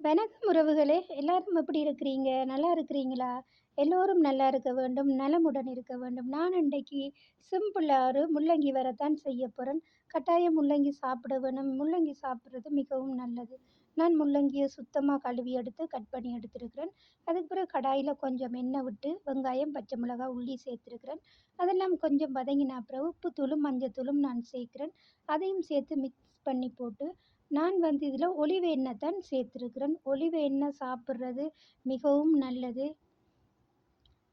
வணக்கம் உறவுகளே. எல்லாரும் எப்படி இருக்கிறீங்க? நல்லா இருக்கிறீங்களா? எல்லோரும் நல்லா இருக்க வேண்டும். நலமுடன் இருக்க வேண்டும். நான் இன்றைக்கு சிம்பிளாக ஒரு முள்ளங்கி வரத்தான் செய்ய போகிறேன் கட்டாயம் முள்ளங்கி சாப்பிட வேணும். முள்ளங்கி சாப்பிட்றது மிகவும் நல்லது. நான் முள்ளங்கியை சுத்தமாக கழுவி எடுத்து கட் பண்ணி எடுத்துருக்கிறேன். அதுக்கு பிறகு கடாயில் கொஞ்சம் எண்ணெய் விட்டு வெங்காயம் பச்சை மிளகாய் உள்ளி சேர்த்துருக்கிறேன். அதெல்லாம் கொஞ்சம் வதங்கின அப்புறம் உப்புத்தூளும் மஞ்சத்தூளும் நான் சேர்க்குறேன். அதையும் சேர்த்து மிக்ஸ் பண்ணி போட்டு நான் வந்து இதில் ஒலிவ எண்ணெய் தான் சேர்த்துருக்குறேன். ஒலிவ எண்ணெய் சாப்பிட்றது மிகவும் நல்லது.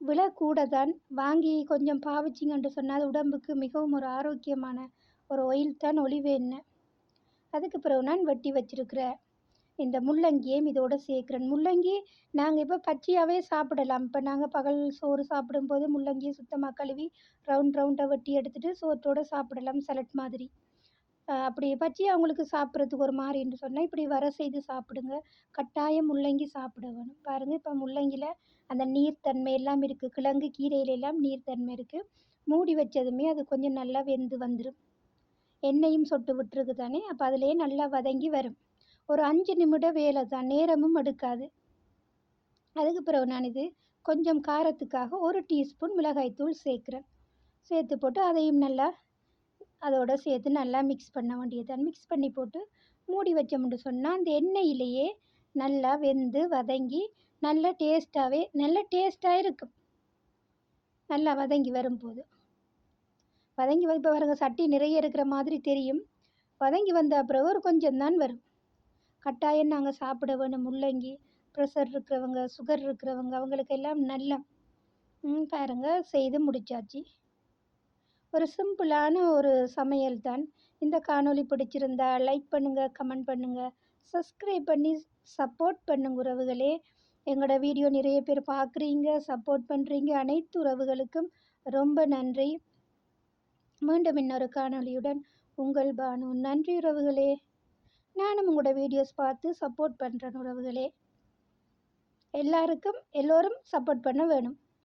விலை கூட தான் வாங்கி கொஞ்சம் பாவிச்சிங்கன்ட்டு சொன்னால் உடம்புக்கு மிகவும் ஒரு ஆரோக்கியமான ஒரு ஒயில் தான் ஒலிவ எண்ணெய் அதுக்கு பிறகு நான் வெட்டி வச்சிருக்கிற இந்த முள்ளங்கியையும் இதோடு சேர்க்குறேன். முள்ளங்கி நாங்கள் இப்போ பச்சையாகவே சாப்பிடலாம். இப்போ நாங்கள் பகல் சோறு சாப்பிடும்போது முள்ளங்கியை சுத்தமாக கழுவி ரவுண்ட் ரவுண்டாக வெட்டி எடுத்துகிட்டு சோற்றோடு சாப்பிடலாம். சலட் மாதிரி. அப்படி பச்சையாக அவங்களுக்கு சாப்பிட்றதுக்கு ஒரு மாதிரின்னு சொன்னால் இப்படி வர செய்து சாப்பிடுங்க. கட்டாயம் முள்ளங்கி சாப்பிட வேணும் பாருங்கள் இப்போ முள்ளங்கியில் அந்த நீர்த்தன்மை எல்லாம் இருக்குது கிழங்கு கீரையில் எல்லாம் நீர்த்தன்மை இருக்குது மூடி வச்சதுமே அது கொஞ்சம் நல்லா வெந்து வந்துடும் எண்ணெயும் சொட்டு விட்டுருக்கு தானே? அப்போ அதிலே நல்லா வதங்கி வரும். ஒரு அஞ்சு நிமிட வேலை தான். நேரமும் எடுக்காது. அதுக்கு பிறகு நான் இது கொஞ்சம் காரத்துக்காக ஒரு டீஸ்பூன் மிளகாய்த்தூள் சேர்க்குறேன். சேர்த்து போட்டு அதையும் நல்லா அதோட சேர்த்து நல்லா மிக்ஸ் பண்ண வேண்டியது. மிக்ஸ் பண்ணி போட்டு மூடி வச்சோம்னு சொன்னால் அந்த எண்ணெயிலேயே நல்லா வெந்து வதங்கி நல்ல டேஸ்ட்டாகவே நல்ல டேஸ்ட்டாக இருக்கும். நல்லா வதங்கி வரும்போது. வதங்கி இப்போ பாருங்க சட்டி நிறைய இருக்கிற மாதிரி தெரியும். வதங்கி வந்த பிறகு ஒரு கொஞ்சம் தான் வரும். கட்டாயம் நாங்கள் சாப்பிட வேணும். முள்ளங்கி ப்ரெஷர் இருக்கிறவங்க சுகர் இருக்கிறவங்க அவங்களுக்கெல்லாம் நல்ல பாருங்கள் செய்து முடிச்சாச்சு. ஒரு சிம்பிளான ஒரு சமையல் தான். இந்த காணொளி பிடிச்சிருந்தா லைக் பண்ணுங்கள் கமெண்ட் பண்ணுங்கள் சப்ஸ்கிரைப் பண்ணி சப்போர்ட் பண்ணுங்க உறவுகளே. எங்களோட வீடியோ நிறைய பேர் பார்க்குறீங்க சப்போர்ட் பண்ணுறீங்க அனைத்து உறவுகளுக்கும் ரொம்ப நன்றி. மீண்டும் இன்னொரு காணொளியுடன் உங்கள் பானு. நன்றி உறவுகளே. நானும் உங்களோட வீடியோஸ் பார்த்து சப்போர்ட் பண்ணுறேன் உறவுகளே. எல்லாருக்கும் எல்லோரும் சப்போர்ட் பண்ண வேணும்.